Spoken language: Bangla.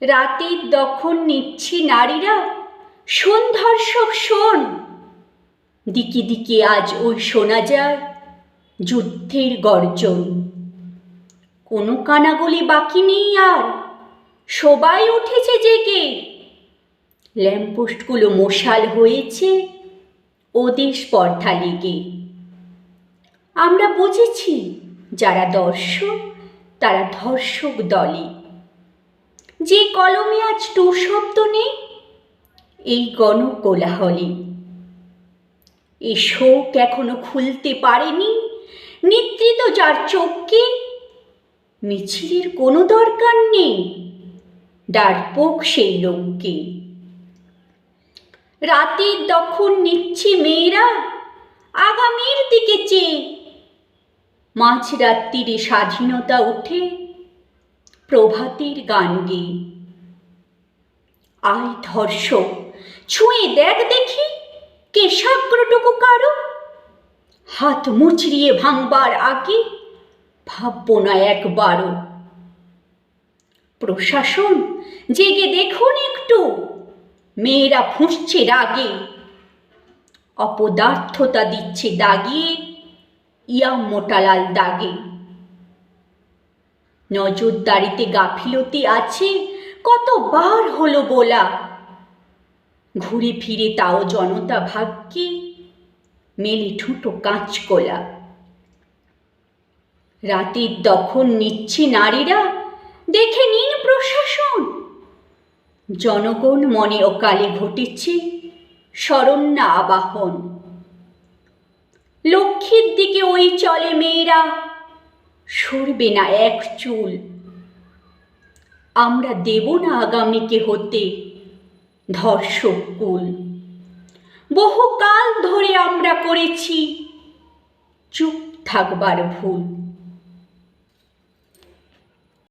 রাতের দখন নিচ্ছি নারীরা। শোন ধর্ষক, শোন। দিকে দিকে আজ ওই শোনা যায় যুদ্ধের গর্জন। কোনো কানাগলি বাকি নেই আর। সবাই উঠেছে জেগে। ল্যাম্পপোস্টগুলো মশাল হয়েছে ওদের স্পর্ধা লেগে। আমরা বুঝেছি, যারা দর্শক, তারা ধর্ষক দলে। যে কলমে আজ টু শব্দ নেই, এই গণ কোলাহলে। এ শোক এখনও খুলতে পারেনি, নিদ্রিত যার চোখকে, মিছিলের কোনো দরকার নেই ডারপোক সেই লোককে। রাতের দখল নিচ্ছে মেয়েরা, আগামীর দিকে চেয়ে, মাঝরাত্রিরে স্বাধীনতা উঠে প্রভাতের গান গে আয় ধর্ষ ছুঁয়ে দেখ দেখি কেশাগ্রটুকু কারও। হাত মুচড়িয়ে ভাঙবার আগে ভাববো না একবারও। প্রশাসন, জেগে দেখুন একটু। মেয়েরা ফুঁসছে রাগে। অপদার্থতা দিচ্ছে দাগিয়ে ইয়া মোটালাল দাগে। নজরদারিতে গাফিলতি আছে? কতবার হলো বলা? ঘুরে ফিরে তাও জনতা ভাগ্যে মেলে ঠুঁটো কাঁচকোলা। রাতের দখল নিচ্ছে নারীরা? দেখে নিন প্রশাসন। জনগণ মনে অকালে ঘটেছে শরণ্যা আবাহন। লক্ষ্মীর দিকে ওই চলে মেয়েরা। সরবে না এক চুল। আমরা দেব না আগামীকে হতে ধর্ষক কুল। বহুকাল ধরে আমরা করেছি চুপ থাকবার ভুল।